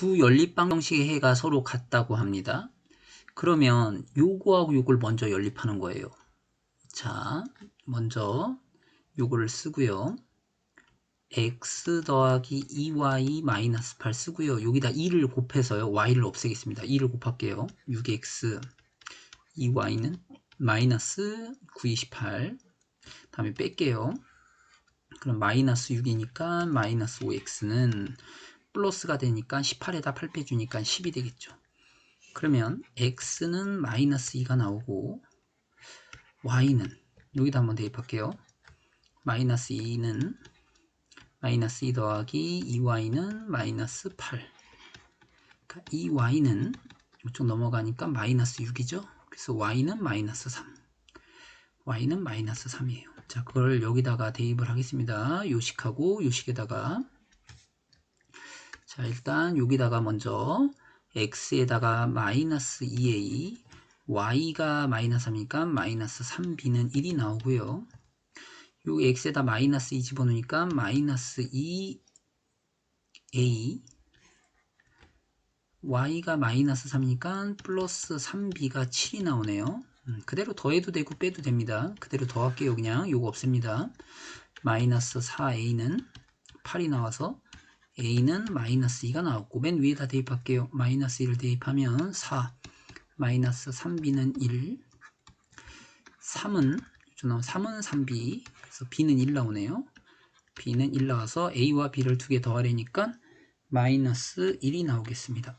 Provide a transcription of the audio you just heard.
두 연립 방정식의 해가 서로 같다고 합니다. 그러면 요거하고 요걸 먼저 연립하는 거예요. 자, 먼저 요거를 쓰고요. x 더하기 2y 마이너스 8 쓰고요. 여기다 2를 곱해서요. y를 없애겠습니다. 2를 곱할게요. 6x 2y는 마이너스 928 다음에 뺄게요. 그럼 마이너스 6이니까 마이너스 5x는 플러스가 되니까 18에다 8 빼주니까 10이 되겠죠. 그러면 x는 마이너스 2가 나오고 y는 여기다 한번 대입할게요. 마이너스 2는 마이너스 2 더하기 2y는 마이너스 8 그러니까 2y는 이쪽 넘어가니까 마이너스 6이죠. 그래서 y는 마이너스 3 y는 마이너스 3이에요. 자 그걸 여기다가 대입을 하겠습니다. 요식하고 요식에다가 자 일단 여기다가 먼저 x에다가 마이너스 2a y가 마이너스 3이니까 마이너스 3b는 1이 나오고요. 요 x에다 마이너스 2 집어넣으니까 마이너스 2a y가 마이너스 3이니까 플러스 3b가 7이 나오네요. 음, 그대로 더해도 되고 빼도 됩니다. 그대로 더할게요. 그냥 요거 없습니다. 마이너스 4a는 8이 나와서 a는 마이너스 2가 나왔고 맨 위에다 대입할게요. 마이너스 1을 대입하면 4 마이너스 3b는 1 3은 3은 3b 그래서 b는 1 나오네요. b는 1 나와서 a와 b를 두 개 더하려니까 마이너스 1이 나오겠습니다.